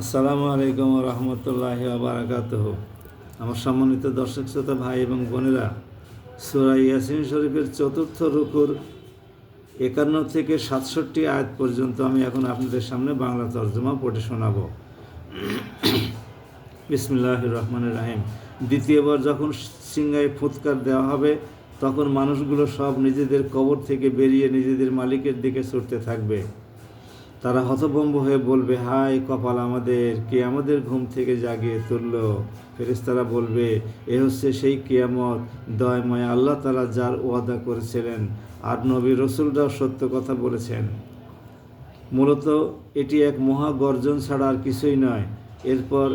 আসসালামু আলাইকুম রহমতুল্লাহ বারাকাত আমার সম্মানিত দর্শক, শ্রোতা, ভাই এবং বোনেরা, সুরা ইয়াসিন শরীফের চতুর্থ রুকুর একান্ন থেকে সাতষট্টি আয়াত পর্যন্ত আমি এখন আপনাদের সামনে বাংলা তর্জমা পড়ে শোনাব। বিসমিল্লাহ রহমানুর রাহিম। দ্বিতীয়বার যখন সিংহায় ফুৎকার দেওয়া হবে, তখন মানুষগুলো সব নিজেদের কবর থেকে বেরিয়ে নিজেদের মালিকের দিকে ছুটতে থাকবে। তারা হতভম্ব হয়ে বলবে, হায়, কপাল আমাদের, কে আমাদের ঘুম থেকে জাগিয়ে তুলল? ফেরেশতারা বলবে, এ হচ্ছে সেই কিয়ামত, দয়ময় আল্লাহ তালা যার ওয়াদা করেছিলেন আর নবী রসুলরাও সত্য কথা বলেছেন। মূলত এটি এক মহা গর্জন ছাড়া আর কিছুই নয়। এরপর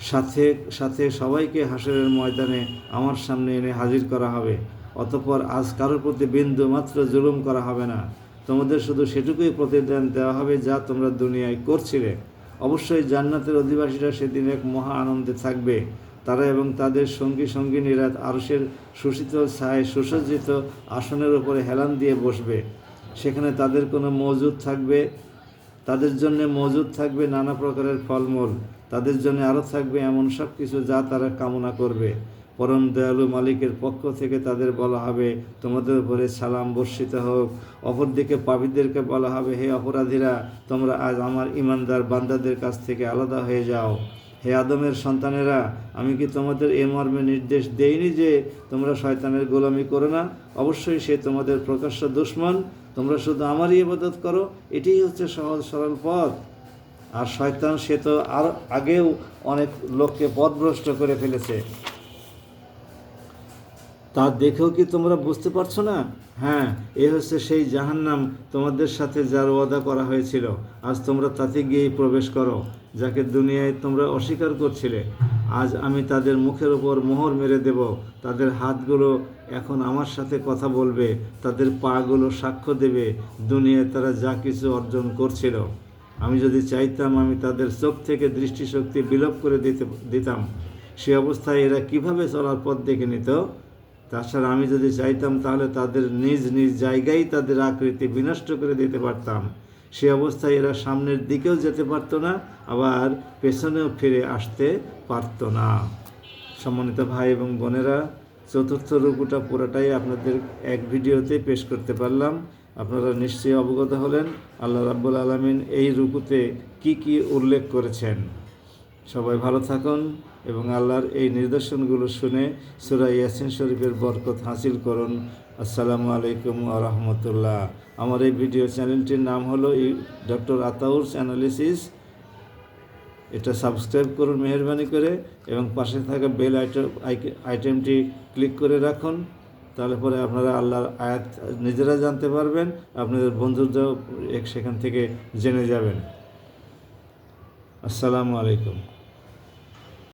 সাথে সাথে সবাইকে হাসরের ময়দানে আমার সামনে এনে হাজির করা হবে। অতপর আজ কারোর প্রতি বিন্দু মাত্র জুলুম করা হবে না। তোমাদের শুধু সেটুকুই প্রতিদান দেওয়া হবে যা তোমরা দুনিয়ায় করছিলে। অবশ্যই জান্নাতের অধিবাসীরা সেদিন এক মহা আনন্দে থাকবে। তারা এবং তাদের সঙ্গী সঙ্গিনীরা আরসের সুশীতল ছায় সুসজ্জিত আসনের উপরে হেলান দিয়ে বসবে। সেখানে তাদের কোনো মজুদ থাকবে। তাদের জন্য মজুদ থাকবে নানা প্রকারের ফলমূল। তাদের জন্য আরও থাকবে এমন সব কিছু যা তারা কামনা করবে। পরম দয়ালু মালিকের পক্ষ থেকে তাদের বলা হবে, তোমাদের উপরে সালাম বর্ষিত হোক। অপরদিকে পাপীদেরকে বলা হবে, হে অপরাধীরা, তোমরা আজ আমার ইমানদার বান্দাদের কাছ থেকে আলাদা হয়ে যাও। হে আদমের সন্তানেরা, আমি কি তোমাদের এ মর্মে নির্দেশ দেইনি যে তোমরা শয়তানের গোলামি করো না? অবশ্যই সে তোমাদের প্রকাশ্য দুশ্মন। তোমরা শুধু আমারই ইবাদত করো, এটাই হচ্ছে সহজ সরল পথ। আর শয়তান সে তো আর আগেও অনেক লোককে পথভ্রষ্ট করে ফেলেছে। তা দেখেও কি তোমরা বুঝতে পারছ না? হ্যাঁ এ হচ্ছে সেই জাহান্নাম তোমাদের সাথে যার ওয়াদা করা হয়েছিল। আজ তোমরা তাতে গিয়েই প্রবেশ করো, যাকে দুনিয়ায় তোমরা অস্বীকার করছিলে। আজ আমি তাদের মুখের ওপর মোহর মেরে দেব। তাদের হাতগুলো এখন আমার সাথে কথা বলবে। তাদের পাগুলো সাক্ষ্য দেবে। দুনিয়ায় তারা যা কিছু অর্জন করছিল। আমি যদি চাইতাম আমি তাদের চোখ থেকে দৃষ্টিশক্তি বিলোপ করে দিতে দিতাম। সে অবস্থায় এরা কীভাবে চলার পথ দেখে নিত? তাছাড়া আমি যদি চাইতাম তাহলে তাদের নিজ নিজ জায়গায় তাদের আকৃতি বিনষ্ট করে দিতে পারতাম। সে অবস্থায় এরা সামনের দিকেও যেতে পারতো না, আবার পেছনেও ফিরে আসতে পারতো না। সম্মানিত ভাই এবং বোনেরা, চতুর্থ রুকুটা পুরোটাই আপনাদের এক ভিডিওতে পেশ করতে পারলাম। আপনারা নিশ্চয়ই অবগত হলেন, আল্লাহ রাব্বুল আলমিন এই রুকুতে কি কি উল্লেখ করেছেন। সবাই ভালো থাকুন এবং আল্লাহর এই নির্দেশনগুলো শুনে সুরা ইয়াসিন শরীফের বরকত হাসিল করুন। আসসালামু আলাইকুম আ রহমতুল্লাহ। আমার এই ভিডিও চ্যানেলটির নাম হলো ডক্টর আতাউরস অ্যানালিসিস। এটা সাবস্ক্রাইব করুন মেহরবানি করে এবং পাশে থাকা বেল আইটেম আইটেমটি ক্লিক করে রাখুন। তাহলে পরে আপনারা আল্লাহর আয়াত নিজেরা জানতে পারবেন, আপনাদের এক সেখান থেকে জেনে যাবেন। আসসালামু আলাইকুম।